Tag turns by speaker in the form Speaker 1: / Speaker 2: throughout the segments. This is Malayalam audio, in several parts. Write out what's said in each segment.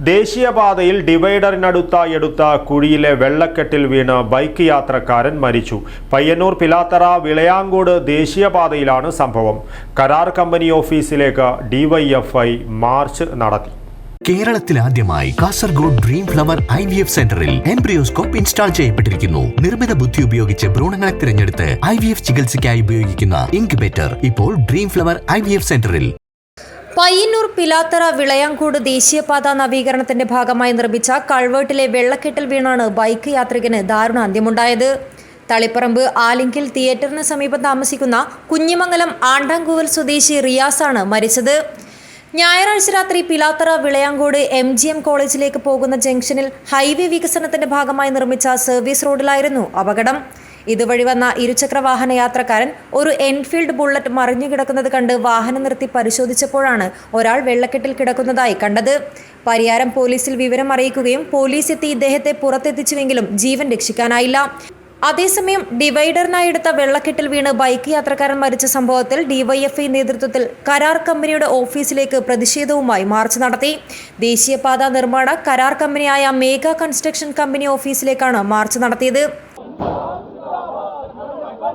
Speaker 1: ദേശീയപാതയിൽ ഡിവൈഡറിനടുത്തായി എടുത്ത കുഴിയിലെ വെള്ളക്കെട്ടിൽ വീണ് ബൈക്ക് യാത്രക്കാരൻ മരിച്ചു. പയ്യന്നൂർ പിലാത്തറ വിളയാങ്കോട് ദേശീയപാതയിലാണ് സംഭവം. കരാർ കമ്പനി ഓഫീസിലേക്ക് ഡിവൈഎഫ്ഐ മാർച്ച് നടത്തി.
Speaker 2: കേരളത്തിൽ ആദ്യമായി Kasaragod dream flower I V F സെന്ററിൽ എംബ്രിയോസ്കോപ്പ് ഇൻസ്റ്റാൾ ചെയ്യപ്പെട്ടിരിക്കുന്നു. നിർമ്മിത ബുദ്ധി ഉപയോഗിച്ച് ഭ്രൂണങ്ങളെ തിരഞ്ഞെടുത്ത് ഐ വി എഫ് ചികിത്സയ്ക്കായി ഉപയോഗിക്കുന്ന ഇൻക്യുബേറ്റർ ഇപ്പോൾ dream flower I V F സെന്ററിൽ.
Speaker 3: പയ്യന്നൂർ പിലാത്തറ വിളയാങ്കോട് ദേശീയപാത നവീകരണത്തിന്റെ ഭാഗമായി നിർമ്മിച്ച കൾവേട്ടിലെ വെള്ളക്കെട്ടിൽ വീണാണ് ബൈക്ക് യാത്രികന് ദാരുണ അന്ത്യമുണ്ടായത് തളിപ്പറമ്പ് ആലിങ്കിൽ തിയേറ്ററിന് സമീപം താമസിക്കുന്ന കുഞ്ഞിമംഗലം ആണ്ടാങ്കൂവൽ സ്വദേശി റിയാസാണ് മരിച്ചത്. ഞായറാഴ്ച രാത്രി Pilathara Vilayancode M G M കോളേജിലേക്ക് പോകുന്ന ജംഗ്ഷനിൽ ഹൈവേ വികസനത്തിന്റെ ഭാഗമായി നിർമ്മിച്ച സർവീസ് റോഡിലായിരുന്നു അപകടം. ഇതുവഴി വന്ന ഇരുചക്ര വാഹന യാത്രക്കാരൻ ഒരു എൻഫീൽഡ് ബുള്ളറ്റ് മറിഞ്ഞു കിടക്കുന്നത് കണ്ട് വാഹനം നിർത്തി പരിശോധിച്ചപ്പോഴാണ് ഒരാൾ വെള്ളക്കെട്ടിൽ കിടക്കുന്നതായി കണ്ടത്. പരിയാരം പോലീസിൽ വിവരം അറിയിക്കുകയും പോലീസ് എത്തി ഇദ്ദേഹത്തെ പുറത്തെത്തിച്ചുവെങ്കിലും ജീവൻ രക്ഷിക്കാനായില്ല. അതേസമയം ഡിവൈഡറിനായി എടുത്ത വെള്ളക്കെട്ടിൽ വീണ് ബൈക്ക് യാത്രക്കാരൻ മരിച്ച സംഭവത്തിൽ ഡിവൈഎഫ്ഐ നേതൃത്വത്തിൽ കരാർ കമ്പനിയുടെ ഓഫീസിലേക്ക് പ്രതിഷേധവുമായി മാർച്ച് നടത്തി. ദേശീയപാത നിർമ്മാണ കരാർ കമ്പനിയായ മേഘ കൺസ്ട്രക്ഷൻ കമ്പനി ഓഫീസിലേക്കാണ് മാർച്ച് നടത്തിയത്.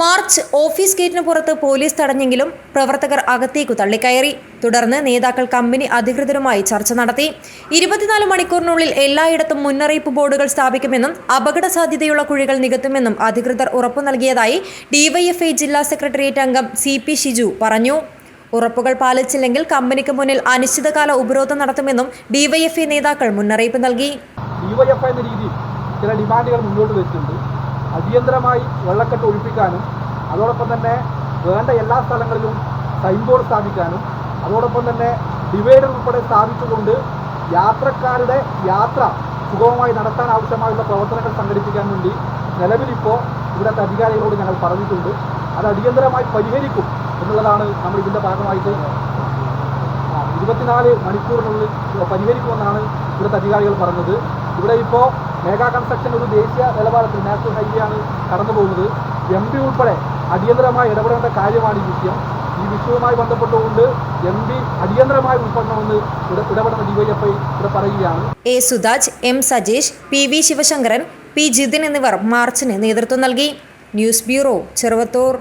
Speaker 3: മാർച്ച് ഓഫീസ് ഗേറ്റിന് പുറത്ത് പോലീസ് തടഞ്ഞെങ്കിലും പ്രവർത്തകർ അകത്തേക്കു തള്ളിക്കയറി. തുടർന്ന് നേതാക്കൾ കമ്പനി അധികൃതരുമായി ചർച്ച നടത്തി. ഇരുപത്തിനാല് മണിക്കൂറിനുള്ളിൽ എല്ലായിടത്തും മുന്നറിയിപ്പ് ബോർഡുകൾ സ്ഥാപിക്കുമെന്നും അപകട സാധ്യതയുള്ള കുഴികൾ നികത്തുമെന്നും അധികൃതർ ഉറപ്പു നൽകിയതായി ഡിവൈഎഫ്ഐ ജില്ലാ സെക്രട്ടേറിയറ്റ് അംഗം സി പി ഷിജു പറഞ്ഞു. ഉറപ്പുകൾ പാലിച്ചില്ലെങ്കിൽ കമ്പനിക്ക് മുന്നിൽ അനിശ്ചിതകാല ഉപരോധം നടത്തുമെന്നും ഡിവൈഎഫ്ഐ നേതാക്കൾ മുന്നറിയിപ്പ് നൽകി.
Speaker 4: ഡിവൈഎഫ്ഐ എന്ന രീതിയിൽ ചില ഡിമാൻഡുകൾ മുന്നോട്ട് വെച്ചിട്ടുണ്ട്. അടിയന്തരമായി വെള്ളക്കെട്ട് ഒഴിപ്പിക്കാനും അതോടൊപ്പം തന്നെ വേണ്ട എല്ലാ സ്ഥലങ്ങളിലും സൈൻ ബോർഡ് സ്ഥാപിക്കാനും അതോടൊപ്പം തന്നെ ഡിവൈഡർ ഉൾപ്പെടെ സ്ഥാപിച്ചുകൊണ്ട് യാത്രക്കാരുടെ യാത്ര സുഗമമായി നടത്താൻ ആവശ്യമായുള്ള പ്രവർത്തനങ്ങൾ സംഘടിപ്പിക്കാൻ വേണ്ടി നിലവിലിപ്പോൾ ഇവിടുത്തെ അധികാരികളോട് ഞങ്ങൾ പറഞ്ഞിട്ടുണ്ട്. അത് അടിയന്തരമായി പരിഹരിക്കും എന്നുള്ളതാണ് നമ്മൾ ഇതിന്റെ ഭാഗമായിട്ട് ഇരുപത്തിനാല് മണിക്കൂറിനുള്ളിൽ പരിഹരിക്കുമെന്നാണ് ഇവിടുത്തെ അധികാരികൾ പറഞ്ഞത്. ഇവിടെ ഇപ്പോൾ മേഘാ കൺസ്ട്രക്ഷൻ ഒരു ദേശീയ നിലവാരത്തിൽ നാഷണൽ ഹൈവേ ആണ് കടന്നു പോകുന്നത്. എം പി ഉൾപ്പെടെ അടിയന്തരമായി ഇടപെടേണ്ട കാര്യമാണ് ഈ വിഷയം. ഈ വിഷയവുമായി ബന്ധപ്പെട്ടുകൊണ്ട് എം പി അടിയന്തരമായി ഉൾപ്പെടണമെന്ന് ഇടപെടുന്ന ഡിവൈഎഫ്ഐ ഇവിടെ പറയുകയാണ്.
Speaker 3: A Sudhaj M Sajesh P V Sivasankaran P Jithin എന്നിവർ മാർച്ചിന് നേതൃത്വം നൽകി. News bureau Cheruvathur.